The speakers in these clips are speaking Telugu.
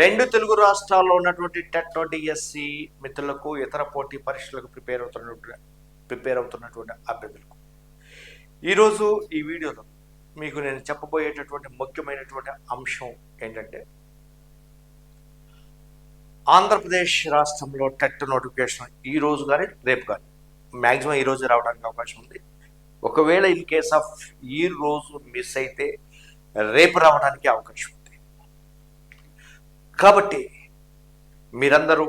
రెండు తెలుగు రాష్ట్రాల్లో ఉన్నటువంటి టెట్ డిఎస్సి మిత్రులకు ఇతర పోటీ పరీక్షలకు ప్రిపేర్ అవుతున్నటువంటి ప్రిపేర్ అవుతున్నటువంటి అభ్యర్థులకు. ఈరోజు ఈ వీడియోలో మీకు నేను చెప్పబోయేటటువంటి ముఖ్యమైనటువంటి అంశం ఏంటంటే ఆంధ్రప్రదేశ్ రాష్ట్రంలో టెట్ నోటిఫికేషన్ ఈ రోజు కానీ రేపు కానీ మ్యాక్సిమం ఈ రోజు రావడానికి అవకాశం ఉంది. ఒకవేళ ఇన్ కేస్ ఆఫ్ ఈ రోజు మిస్ అయితే రేపు రావడానికి అవకాశం ఉంది. కాబట్టి మీరందరూ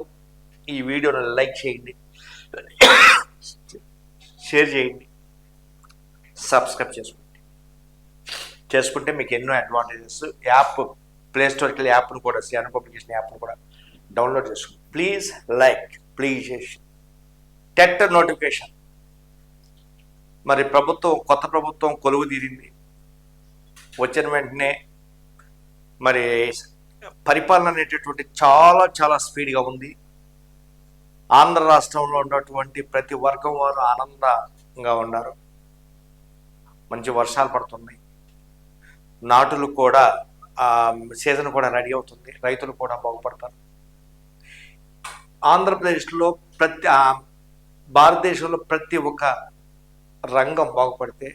ఈ వీడియోను లైక్ చేయండి షేర్ చేయండి సబ్స్క్రైబ్ చేసుకోండి. చేసుకుంటే మీకు ఎన్నో అడ్వాంటేజెస్ యాప్ ప్లేస్టోర్కి వెళ్ళి యాప్ను కూడా సియాన్ పబ్లికేషన్ యాప్ను కూడా డౌన్లోడ్ చేసుకోండి. Please like please TET notification మరి ప్రభుత్వం కొత్త ప్రభుత్వం కొలువు తీరింది వచ్చిన వెంటనే మరి పరిపాలన అనేటటువంటి చాలా చాలా స్పీడ్గా ఉంది. ఆంధ్ర రాష్ట్రంలో ఉన్నటువంటి ప్రతి వర్గం వారు ఆనందంగా ఉన్నారు. మంచి వర్షాలు పడుతున్నాయి. నాటులు కూడా సీజన్ కూడా రెడీ అవుతుంది. రైతులు కూడా బాగుపడతారు. ఆంధ్రప్రదేశ్లో ప్రతి భారతదేశంలో ప్రతి ఒక్క రంగం బాగుపడితే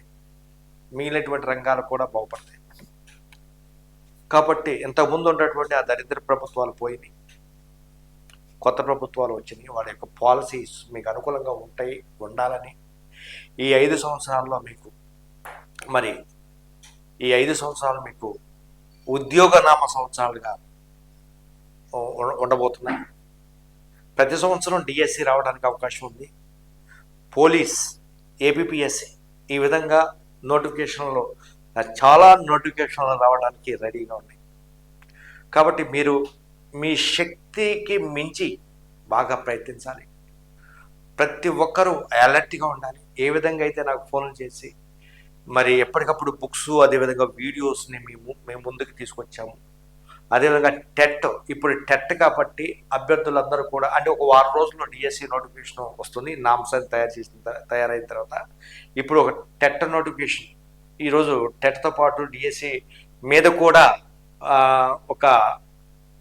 మిగిలినటువంటి రంగాలు కూడా బాగుపడతాయి. కాబట్టి ఇంతకుముందు ఉన్నటువంటి ఆ దరిద్ర ప్రభుత్వాలు పోయినాయి. కొత్త ప్రభుత్వాలు వచ్చినాయి. వాళ్ళ యొక్క పాలసీస్ మీకు అనుకూలంగా ఉంటాయి ఉండాలని. ఈ ఐదు సంవత్సరాల్లో మీకు మరి ఈ ఐదు సంవత్సరాలు మీకు ఉద్యోగనామ సంవత్సరాలుగా ఉండబోతున్నాయి. ప్రతి సంవత్సరం డిఎస్సి రావడానికి అవకాశం ఉంది. పోలీస్ ఏపీఎస్సి ఈ విధంగా నోటిఫికేషన్లో చాలా నోటిఫికేషన్లు రావడానికి రెడీగా ఉన్నాయి. కాబట్టి మీరు మీ శక్తికి మించి బాగా ప్రయత్నించాలి. ప్రతి ఒక్కరూ అలర్ట్గా ఉండాలి. ఏ విధంగా అయితే నాకు ఫోన్లు చేసి మరి ఎప్పటికప్పుడు బుక్స్ అదేవిధంగా వీడియోస్ని మేము మేము ముందుకు తీసుకొచ్చాము. అదేవిధంగా టెట్ ఇప్పుడు టెట్ కాబట్టి అభ్యర్థులందరూ కూడా అంటే ఒక వారం రోజుల్లో డిఎస్సి నోటిఫికేషన్ వస్తుంది. నామ్సాన్ని తయారు చేసిన త- తయారైన తర్వాత ఇప్పుడు ఒక టెట్ నోటిఫికేషన్. ఈరోజు టెట్తో పాటు డిఎస్సి మీద కూడా ఒక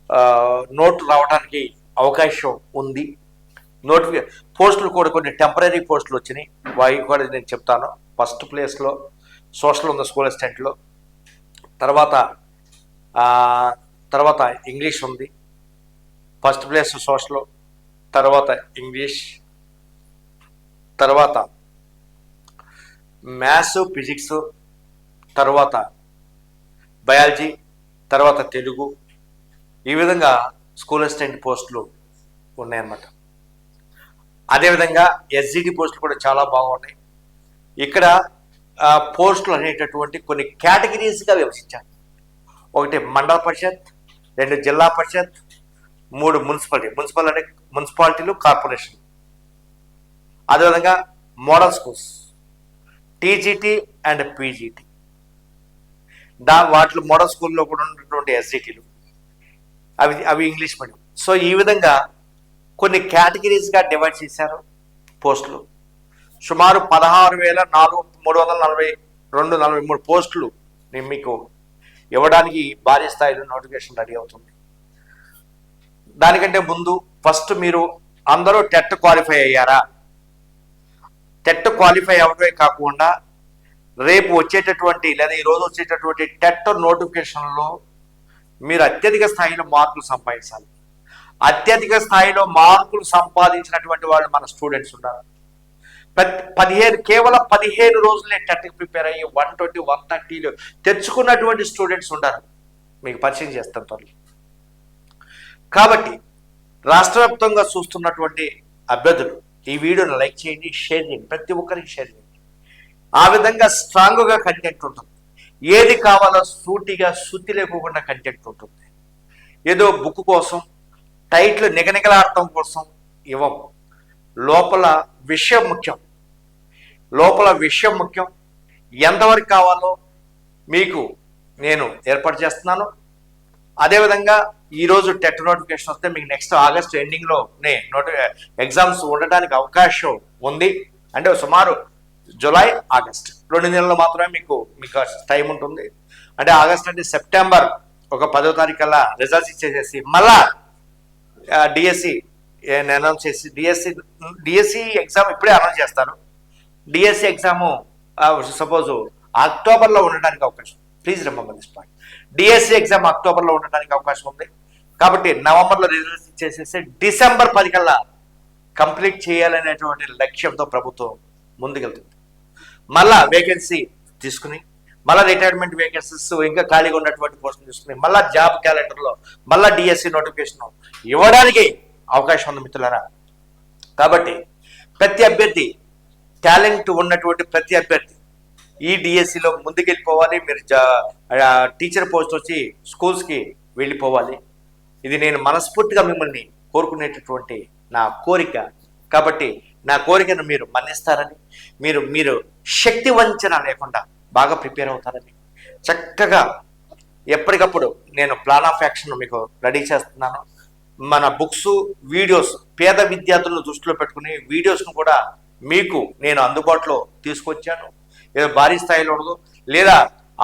ఆ, నోట్ రావడానికి అవకాశం ఉంది. నోటిఫి పోస్టులు కూడా కొన్ని టెంపరీ పోస్టులు వచ్చినాయి. వాయి కూడా నేను చెప్తాను. ఫస్ట్ ప్లేస్లో సోషల్ ఉంది స్కూల్ అసిస్టెంట్లో. తర్వాత తర్వాత ఇంగ్లీష్ ఉంది. ఫస్ట్ ప్లేస్ సోషల్ తర్వాత ఇంగ్లీష్ తర్వాత మ్యాథ్స్ ఫిజిక్స్ తర్వాత బయాలజీ తర్వాత తెలుగు. ఈ విధంగా స్కూల్ అసిస్టెంట్ పోస్టులు ఉన్నాయన్నమాట. అదేవిధంగా ఎస్జిటి పోస్టులు కూడా చాలా బాగున్నాయి. ఇక్కడ పోస్టులు అనేటటువంటి కొన్ని కేటగిరీస్గా విభజించారు. ఒకటి మండల పరిషత్ రెండు జిల్లా పరిషత్ మూడు మున్సిపాలిటీ. మున్సిపల్ అంటే మున్సిపాలిటీలు కార్పొరేషన్. అదేవిధంగా model schools TGT and PGT. దా వాటిలో మోడల్ స్కూల్లో కూడా ఉన్నటువంటి ఎస్జిటీలు అవి అవి ఇంగ్లీష్ మీడియం. సో ఈ విధంగా కొన్ని కేటగిరీస్గా డివైడ్ చేశారు పోస్టులు. సుమారు పదహారు వేల నాలుగు మూడు వందల నలభై రెండు నలభై మూడు పోస్టులు నేను మీకు ఇవ్వడానికి భారీ స్థాయిలో నోటిఫికేషన్ రెడీ అవుతుంది. దానికంటే ముందు ఫస్ట్ మీరు అందరూ టెట్ క్వాలిఫై అయ్యారా? టెట్ క్వాలిఫై అవ్వడమే కాకుండా రేపు వచ్చేటటువంటి లేదా ఈ రోజు వచ్చేటటువంటి టెట్ నోటిఫికేషన్లో మీరు అత్యధిక స్థాయిలో మార్కులు సంపాదించాలి. అత్యధిక స్థాయిలో మార్కులు సంపాదించినటువంటి వాళ్ళు మన స్టూడెంట్స్ ఉన్నారు. పదిహేను కేవలం పదిహేను రోజులే టెట్కి ప్రిపేర్ అయ్యి వన్ ట్వంటీ వన్ థర్టీలు తెచ్చుకున్నటువంటి స్టూడెంట్స్ ఉన్నారు మీకు పరిచయం చేస్తాను త్వరలో. కాబట్టి రాష్ట్ర వ్యాప్తంగా చూస్తున్నటువంటి అభ్యర్థులు ఈ వీడియోని లైక్ చేయండి షేర్ చేయండి. ప్రతి ఒక్కరికి షేర్ చేయండి. ఆ విధంగా స్ట్రాంగ్గా కంటెంట్ ఉంటుంది. ఏది కావాలో సూటిగా శుద్ధి లేకోకుండా కంటెంట్ ఉంటుంది. ఏదో బుక్ కోసం టైట్లు నిగనిగలాడటం కోసం ఇవ్వం. లోపల విషయం ముఖ్యం. లోపల విషయం ముఖ్యం. ఎంతవరకు కావాలో మీకు నేను ఏర్పాటు చేస్తున్నాను. అదేవిధంగా ఈరోజు టెట్ నోటిఫికేషన్ వస్తే మీకు నెక్స్ట్ ఆగస్ట్ ఎండింగ్లోనే నోటి ఎగ్జామ్స్ ఉండడానికి అవకాశం ఉంది. అంటే సుమారు జూలై ఆగస్ట్. రెండు నెలలు మాత్రమే మీకు మీకు టైం ఉంటుంది. అంటే ఆగస్ట్ అంటే సెప్టెంబర్ ఒక పదో తారీఖు అలా రిజల్ట్స్ ఇచ్చేసేసి మళ్ళా డిఎస్సి అనౌన్స్ చేసి డిఎస్సి డిఎస్సి ఎగ్జామ్ ఇప్పుడే అనౌన్స్ చేస్తారు. డిఎస్సి ఎగ్జాము సపోజ్ అక్టోబర్లో ఉండడానికి అవకాశం please remember this point DSC exam అక్టోబర్లో ఉండడానికి అవకాశం ఉంది. కాబట్టి నవంబర్లో రిజల్ట్స్ ఇచ్చేసేసి డిసెంబర్ పది కల్లా కంప్లీట్ చేయాలనేటువంటి లక్ష్యంతో ప్రభుత్వం ముందుకెళ్తుంది. మళ్ళా వేకెన్సీ తీసుకుని మళ్ళా రిటైర్మెంట్ వేకెన్సీస్ ఇంకా ఖాళీగా ఉన్నటువంటి పోస్టులు తీసుకుని మళ్ళా జాబ్ క్యాలెండర్లో మళ్ళా డిఎస్సి నోటిఫికేషన్ ఇవ్వడానికి అవకాశం ఉంది మిత్రులరా. కాబట్టి ప్రతి అభ్యర్థి టాలెంట్ ఉన్నటువంటి ప్రతి అభ్యర్థి ఈ డిఎస్సిలో ముందుకెళ్ళిపోవాలి మీరు టీచర్ పోస్ట్ వచ్చి స్కూల్స్కి వెళ్ళిపోవాలి. ఇది నేను మనస్ఫూర్తిగా మిమ్మల్ని కోరుకునేటటువంటి నా కోరిక. కాబట్టి నా కోరికను మీరు మన్నిస్తారని మీరు మీరు శక్తి వంచన లేకుండా బాగా ప్రిపేర్ అవుతారని. చక్కగా ఎప్పటికప్పుడు నేను ప్లాన్ ఆఫ్ యాక్షన్ మీకు రెడీ చేస్తున్నాను. మన బుక్స్ వీడియోస్ పేద విద్యార్థులను దృష్టిలో పెట్టుకుని వీడియోస్ను కూడా మీకు నేను అందుబాటులో తీసుకొచ్చాను. ఏదో భారీ స్థాయిలో ఉండదు. లేదా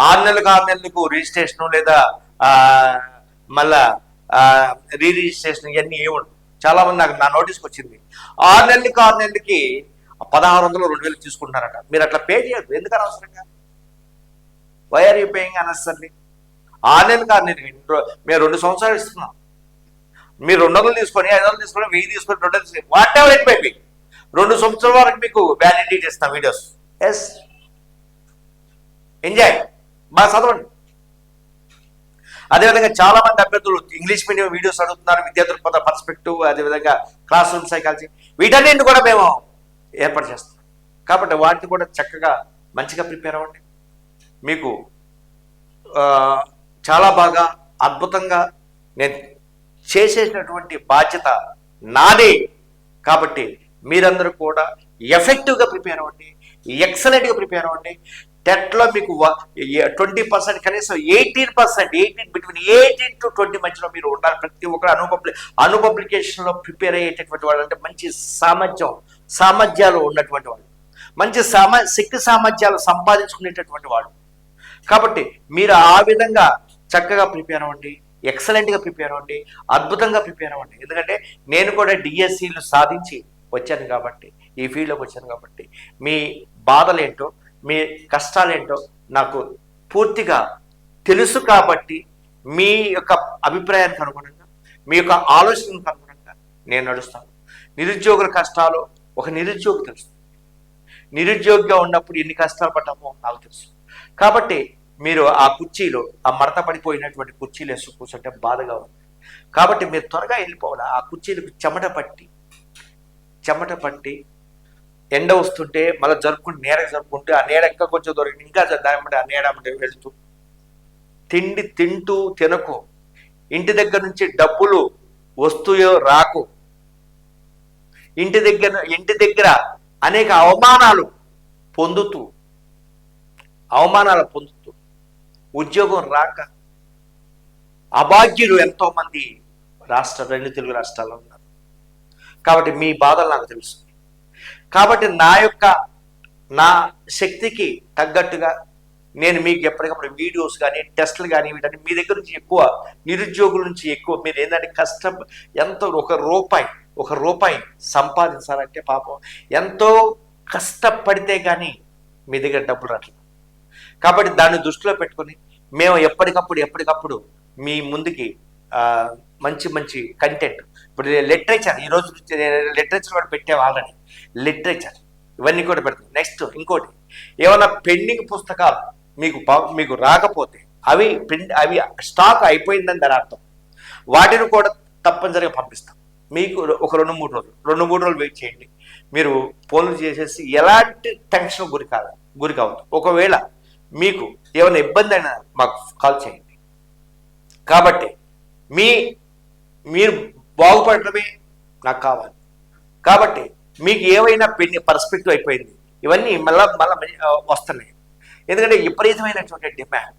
ఆరు నెలలకు ఆరు నెలలకు రిజిస్ట్రేషన్ లేదా మళ్ళా రీ రిజిస్ట్రేషన్ ఇవన్నీ ఏముండవు చాలా మంది నాకు నా నోటీస్కి వచ్చింది. ఆరు నెలలకి ఆరు నెలలకి పదహారు వందలు రెండు వేలు తీసుకుంటున్నారట. మీరు అట్లా పే చేయదు ఎందుకు అనవసరంగా వై ఆర్ యూ పేయింగ్ అనవసరండి ఆరు నెలలకి ఆరు నెలలకి. మేము రెండు సంవత్సరాలు ఇస్తున్నాం. మీరు రెండు వందలు తీసుకొని ఐదు వందలు తీసుకొని వెయ్యి తీసుకొని రెండు వందలు తీసుకొని వాట్ ఎవర్ ఇట్ రెండు సంవత్సరాల వరకు మీకు వ్యాలిడిటీ ఇస్తాం వీడియోస్. ఎస్ ఎంజాయ్ బాగా చదవండి. అదేవిధంగా చాలా మంది అభ్యర్థులు ఇంగ్లీష్ మీడియం వీడియోస్ అడుగుతున్నారు విద్యార్థుల పద పర్స్పెక్టివ్ అదేవిధంగా క్లాస్ రూమ్ సైకాలజీ వీటన్నింటి కూడా మేము ఏర్పాటు చేస్తాం కాబట్టి వాటిని కూడా చక్కగా మంచిగా ప్రిపేర్ అవ్వండి. మీకు చాలా బాగా అద్భుతంగా నేను చేసేసినటువంటి బాధ్యత నాదే. కాబట్టి మీరందరూ కూడా ఎఫెక్టివ్గా ప్రిపేర్ అవ్వండి ఎక్సలెంట్గా ప్రిపేర్ అవ్వండి. టెట్లో మీకు ట్వంటీ పర్సెంట్ కనీసం eighteen percent eighteen between eighteen to twenty మధ్యలో మీరు ఉండాలి. ప్రతి ఒక్కరు అనుపబ్లి అనుపబ్లికేషన్లో ప్రిపేర్ అయ్యేటటువంటి వాళ్ళు అంటే మంచి సామర్థ్యం సామర్థ్యాలు ఉన్నటువంటి వాళ్ళు. మంచి సామ శక్తి సామర్థ్యాలు సంపాదించుకునేటటువంటి వాడు కాబట్టి మీరు ఆ విధంగా చక్కగా ప్రిపేర్ అవ్వండి ఎక్సలెంట్గా ప్రిపేర్ అవ్వండి అద్భుతంగా ప్రిపేర్ అవ్వండి. ఎందుకంటే నేను కూడా డిఎస్సీలు సాధించి వచ్చాను కాబట్టి ఈ ఫీల్డ్లోకి వచ్చాను కాబట్టి మీ బాధలేంటో మీ కష్టాలేంటో నాకు పూర్తిగా తెలుసు కాబట్టి మీ యొక్క అభిప్రాయానికి అనుగుణంగా మీ యొక్క ఆలోచనకు అనుగుణంగా నేను నడుస్తాను. నిరుద్యోగుల కష్టాలు ఒక నిరుద్యోగి తెలుసు. నిరుద్యోగిగా ఉన్నప్పుడు ఎన్ని కష్టాలు పడ్డామో నాకు తెలుసు. కాబట్టి మీరు ఆ కుర్చీలో ఆ మడత పడిపోయినటువంటి కుర్చీలు వేసి కూర్చుంటే బాధగా ఉంది. కాబట్టి మీరు త్వరగా వెళ్ళిపోవాలి. ఆ కుర్చీలకు చెమట పట్టి చెమట పట్టి ఎండ వస్తుంటే మళ్ళీ జరుపుకుంటే నీడ జరుపుకుంటే ఆ నీడ ఇంకా కొంచెం దొరికి ఇంకా దాని ఆ నీడ వెళ్తూ. తిండి తింటూ తినకు. ఇంటి దగ్గర నుంచి డబ్బులు వస్తుయో రాకు. ఇంటి దగ్గర ఇంటి దగ్గర అనేక అవమానాలు పొందుతూ. అవమానాలు పొందుతూ. ఉద్యోగం రాక. అభాగ్యులు ఎంతో మంది రాష్ట్ర రెండు తెలుగు రాష్ట్రాల్లో ఉన్నారు. కాబట్టి మీ బాధలు నాకు తెలుసు. కాబట్టి నా యొక్క నా శక్తికి తగ్గట్టుగా నేను మీకు ఎప్పటికప్పుడు వీడియోస్ కానీ టెస్టులు కానీ వీటన్ని మీ దగ్గర నుంచి ఎక్కువ నిరుద్యోగుల నుంచి ఎక్కువ మీరు ఏంటంటే కష్టం ఎంతో ఒక రూపాయి ఒక రూపాయి సంపాదించాలంటే పాపం ఎంతో కష్టపడితే కానీ మీ దగ్గర డబ్బులు రావట్లేదు కాబట్టి దాన్ని దృష్టిలో పెట్టుకొని మేము ఎప్పటికప్పుడు ఎప్పటికప్పుడు మీ ముందుకి మంచి మంచి కంటెంట్ ఇప్పుడు లిటరేచర్ ఈ రోజు లిటరేచర్ కూడా పెట్టాము ఆల్రెడీ లిటరేచర్. ఇవన్నీ కూడా పెడతాం. నెక్స్ట్ ఇంకోటి ఏమైనా పెండింగ్ పుస్తకాలు మీకు మీకు రాకపోతే అవి ప్రింట్ అవి స్టాక్ అయిపోయిందని దాని అర్థం. వాటిని కూడా తప్పనిసరిగా పంపిస్తాం. మీకు ఒక రెండు మూడు రోజులు రెండు మూడు రోజులు వెయిట్ చేయండి. మీరు ఫోన్లు చేసేసి ఎలాంటి టెన్షన్ గురి కాదు గురి కావద్దు. ఒకవేళ మీకు ఏమైనా ఇబ్బంది అయినా మాకు కాల్ చేయండి. కాబట్టి మీ మీరు బాగుపడటమే నాకు కావాలి. కాబట్టి మీకు ఏవైనా పెన్ని పర్స్పెక్టివ్ అయిపోయింది. ఇవన్నీ మళ్ళా మళ్ళీ వస్తున్నాయి. ఎందుకంటే విపరీతమైనటువంటి డిమాండ్.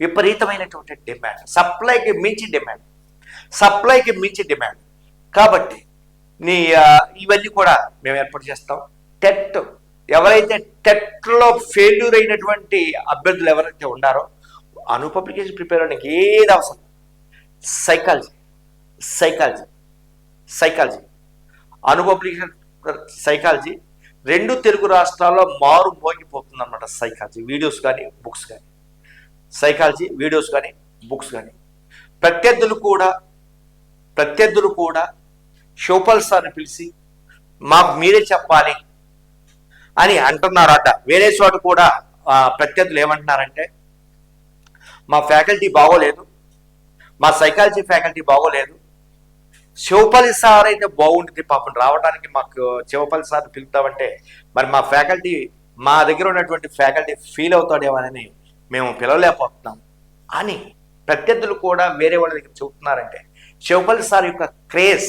విపరీతమైనటువంటి డిమాండ్. సప్లైకి మించి డిమాండ్. సప్లైకి మించి డిమాండ్. కాబట్టి నీ ఇవన్నీ కూడా మేము ఏర్పాటు చేస్తాం. టెట్ ఎవరైతే టెట్లో ఫెయిల్యూర్ అయినటువంటి అభ్యర్థులు ఎవరైతే ఉన్నారో అను పబ్లికేషన్ ప్రిపేర్ అవ్వడానికి ఏది అవసరం? Psychology. Psychology. Psychology. Anu publication psychology రెండు తెలుగు రాష్ట్రాల్లో మారు మోగిపోతుంది అనమాట సైకాలజీ వీడియోస్ కానీ బుక్స్ కానీ సైకాలజీ వీడియోస్ కానీ బుక్స్ కానీ ప్రత్యర్థులు కూడా ప్రత్యర్థులు కూడా షోపల్ సార్ని పిలిచి మాకు మీరే చెప్పాలి అని అంటున్నారట. వేరే చోట కూడా ప్రత్యర్థులు ఏమంటున్నారంటే మా ఫ్యాకల్టీ బాగోలేదు. మా సైకాలజీ ఫ్యాకల్టీ బాగోలేదు. శివపల్లి సార్ అయితే బాగుంటుంది పాపం రావడానికి మాకు శివపల్లి సార్ పిలుపుతామంటే మరి మా ఫ్యాకల్టీ మా దగ్గర ఉన్నటువంటి ఫ్యాకల్టీ ఫీల్ అవుతాడేమోనని మేము పిలవలేకపోతున్నాం. అని ప్రత్యర్థులు కూడా వేరే వాళ్ళ దగ్గర చెబుతున్నారంటే శివపల్లి సార్ యొక్క క్రేజ్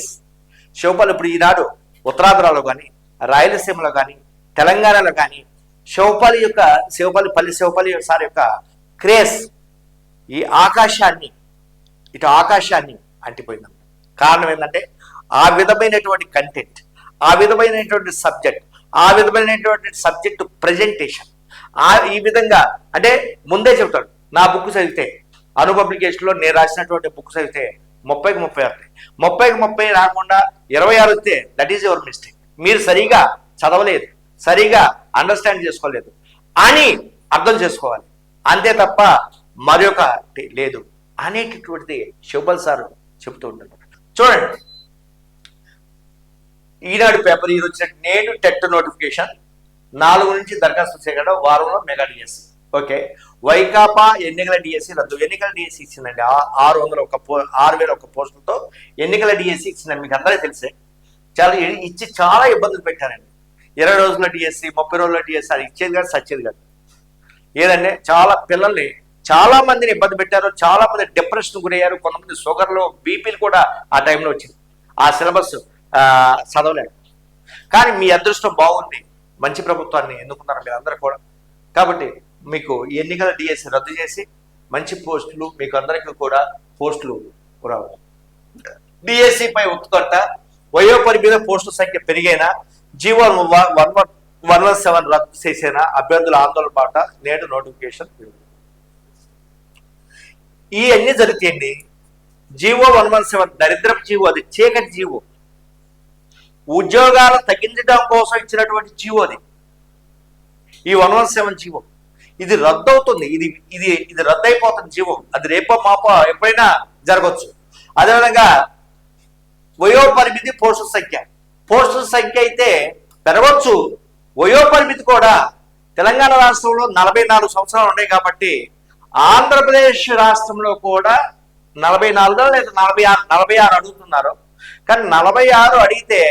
శివపల్లి ఇప్పుడు ఈనాడు ఉత్తరాంధ్రలో కానీ రాయలసీమలో కానీ తెలంగాణలో కానీ శివపల్లి యొక్క శివపల్లి పల్లి శివపల్లి సార్ యొక్క క్రేజ్ ఈ ఆకాశాన్ని ఇటు ఆకాశాన్ని అంటిపోయింది. కారణం ఏంటంటే ఆ విధమైనటువంటి కంటెంట్ ఆ విధమైనటువంటి సబ్జెక్ట్ ఆ విధమైనటువంటి సబ్జెక్ట్ ప్రజెంటేషన్ ఆ ఈ విధంగా అంటే ముందే చెప్తాడు నా బుక్ చదివితే అను పబ్లికేషన్లో నేను రాసినటువంటి బుక్ చదివితే ముప్పైకి ముప్పై వస్తాయి. ముప్పైకి ముప్పై రాకుండా ఇరవై ఆరు వస్తే దట్ ఈజ్ యువర్ మిస్టేక్ మీరు సరిగా చదవలేదు సరిగా అండర్స్టాండ్ చేసుకోలేదు అని అర్థం చేసుకోవాలి. అంతే తప్ప మరొక లేదు అనేటటువంటిది శుభల్ సార్ చెబుతూ ఉంటాడు. చూడండి. ఈనాడు పేపర్ ఈరోజు వచ్చిన నేడు టెట్ నోటిఫికేషన్ నాలుగు నుంచి దరఖాస్తు చేయడం వారంలో మెగా డిఎస్సి. ఓకే. వైకాపా ఎన్నికల డిఎస్సి రద్దు. ఎన్నికల డిఎస్సి ఇచ్చిందండి. ఆరు వందల ఒక పో ఆరు వేల ఒక పోస్టులతో ఎన్నికల డిఎస్సి ఇచ్చిందని మీకు అందరికీ తెలిసే. చాలా ఇచ్చి చాలా ఇబ్బందులు పెట్టారండి. ఇరవై రోజుల డిఎస్సి ముప్పై రోజుల డిఎస్సి అది ఇచ్చేది కాదు సచ్చేది కాదు. ఏదంటే చాలా పిల్లల్ని చాలా మందిని ఇబ్బంది పెట్టారు చాలా మంది డిప్రెషన్ గురయ్యారు కొంతమంది షుగర్లు బీపీలు కూడా ఆ టైంలో వచ్చింది. ఆ సిలబస్ చదవలేదు. కానీ మీ అదృష్టం బాగుంది. మంచి ప్రభుత్వాన్ని ఎన్నుకున్నారు మీరు కూడా. కాబట్టి మీకు ఎన్నికల డిఎస్సి రద్దు చేసి మంచి పోస్టులు మీకు అందరికీ కూడా పోస్టులు రావు. డిఎస్సి పై ఉత్కంఠ వయోపరి మీద పోస్టుల సంఖ్య పెరిగైనా GO one one one one seven రద్దు చేసేనా అభ్యర్థుల ఆందోళన పాట నేడు నోటిఫికేషన్ ఇవన్నీ జరుగుతాయండి. జీవో వన్ వన్ సెవెన్ దరిద్రపు జీవో అది చీకటి జీవో. ఉద్యోగాలు తగ్గించడం కోసం ఇచ్చినటువంటి జీవో అది. ఈ వన్ వన్ సెవెన్ జీవో. ఇది రద్దు అవుతుంది ఇది ఇది ఇది రద్దు అయిపోతుంది జీవో. అది రేపో మాపో ఎప్పుడైనా జరగవచ్చు అదేవిధంగా వయో పరిమితి పోస్టుల సంఖ్య. పోస్టుల సంఖ్య అయితే పెరగవచ్చు వయో పరిమితి కూడా తెలంగాణ రాష్ట్రంలో నలభై నాలుగు సంవత్సరాలు ఉన్నాయి కాబట్టి ఆంధ్రప్రదేశ్ రాష్ట్రంలో కూడా నలభై నాలుగు లేదా నలభై ఆరు నలభై ఆరు అడుగుతున్నారు. కానీ నలభై ఆరు అడిగితే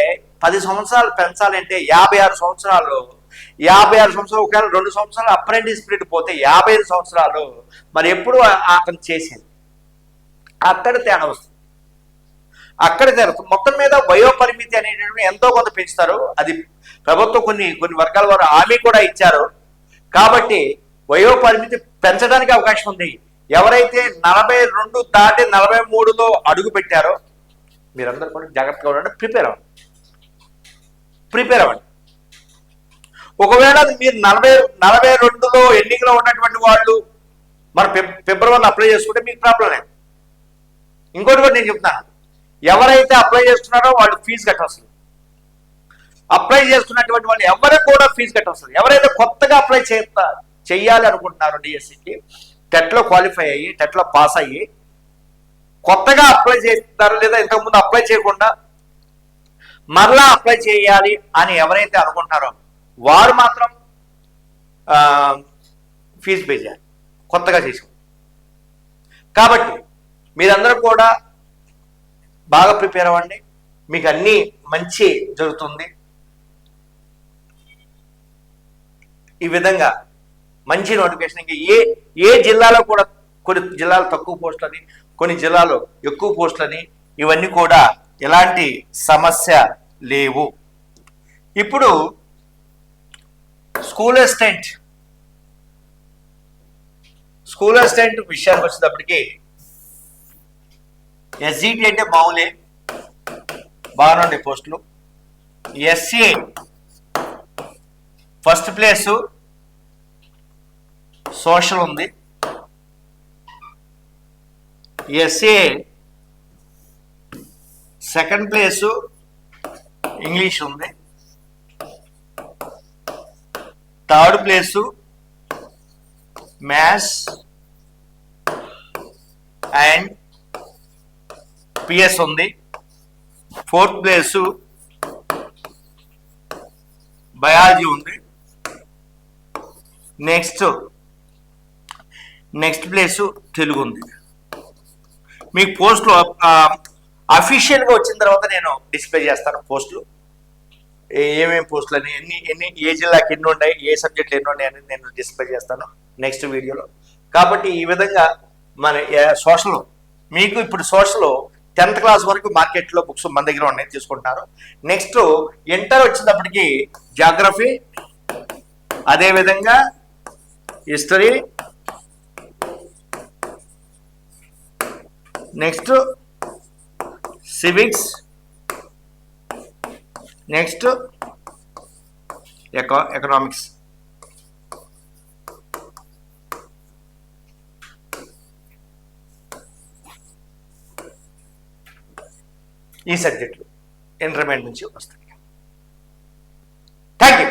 పది సంవత్సరాలు పెంచాలంటే యాభై ఆరు సంవత్సరాలు యాభై ఆరు సంవత్సరాలు ఒకవేళ రెండు సంవత్సరాలు అప్రెంటిస్ పీరియడ్ పోతే యాభై ఐదు సంవత్సరాలు మరి ఎప్పుడు అతను చేసింది? అక్కడ తేడా వస్తుంది. అక్కడ తేడా మొత్తం మీద వయోపరిమితి అనేటటువంటి ఎంతో కొంత పెంచుతారు. అది ప్రభుత్వం కొన్ని కొన్ని వర్గాల వారు హామీ కూడా ఇచ్చారు. కాబట్టి వయో పరిమితి పెంచడానికి అవకాశం ఉంది. ఎవరైతే నలభై రెండు దాటి నలభై మూడులో అడుగు పెట్టారో మీరందరూ కూడా జాగ్రత్తగా ఉండండి. ప్రిపేర్ అవ్వండి. ప్రిపేర్ అవ్వండి. ఒకవేళ మీరు నలభై నలభై రెండులో ఎన్నికలో ఉన్నటువంటి వాళ్ళు మన ఫిబ్రవరిలో అప్లై చేసుకుంటే మీకు ప్రాబ్లం లేదు. ఇంకోటి కూడా నేను చెప్తాను ఎవరైతే అప్లై చేస్తున్నారో వాళ్ళు ఫీజు కట్టవలసింది అప్లై చేస్తున్నటువంటి వాళ్ళు ఎవరికి కూడా ఫీజు కట్టవలసింది ఎవరైతే కొత్తగా అప్లై చేస్తారు చెయ్యాలనుకుంటున్నారు డిఎస్సికి టెట్లో క్వాలిఫై అయ్యి టెట్లో పాస్ అయ్యి కొత్తగా అప్లై చేస్తారు లేదా ఇంతకుముందు అప్లై చేయకుండా మరలా అప్లై చేయాలి అని ఎవరైతే అనుకుంటున్నారో వారు మాత్రం ఫీజు పే చేయాలి. కొత్తగా చేసి. కాబట్టి మీరందరూ కూడా బాగా ప్రిపేర్ అవ్వండి. మీకు అన్నీ మంచి జరుగుతుంది. ఈ విధంగా మంచి నోటిఫికేషన్ ఇంకా ఏ ఏ జిల్లాలో కూడా కొన్ని జిల్లాలు తక్కువ పోస్టులని కొన్ని జిల్లాలో ఎక్కువ పోస్టులని ఇవన్నీ కూడా ఎలాంటి సమస్య లేవు. ఇప్పుడు స్కూల్ అసిస్టెంట్ స్కూల్ అసిస్టెంట్ విషయానికి వచ్చేటప్పటికి ఎస్జిటి అంటే మామూలే. బాగానే పోస్టులు ఎస్సీ ఫస్ట్ ప్లేసు సోషల్ ఉంది. ఎస్ఏ సెకండ్ ప్లేసు ఇంగ్లీష్ ఉంది. Third place maths and PS ఉంది. ఫోర్త్ ప్లేసు బయాలజీ ఉంది. నెక్స్ట్ నెక్స్ట్ ప్లేసు తెలుగు ఉంది. మీకు పోస్ట్లో అఫీషియల్గా వచ్చిన తర్వాత నేను డిస్ప్లే చేస్తాను పోస్టులు. ఏమేమి పోస్టులు అని ఎన్ని ఎన్ని ఏ జిల్లాకి ఎన్ని ఉన్నాయి ఏ సబ్జెక్టులు ఎన్ని ఉన్నాయి అనేది నేను డిస్ప్లే చేస్తాను నెక్స్ట్ వీడియోలో కాబట్టి ఈ విధంగా మన సోషల్ మీకు ఇప్పుడు సోషల్ టెన్త్ క్లాస్ వరకు మార్కెట్లో బుక్స్ మన దగ్గర ఉన్నాయి తీసుకుంటున్నారు. నెక్స్ట్ ఇంటర్ వచ్చినప్పటికి జాగ్రఫీ అదేవిధంగా history next civics next eco economics. ఈ సబ్జెక్టులు ఇంటర్మీడియట్ నుంచి వస్తాయి థ్యాంక్ యూ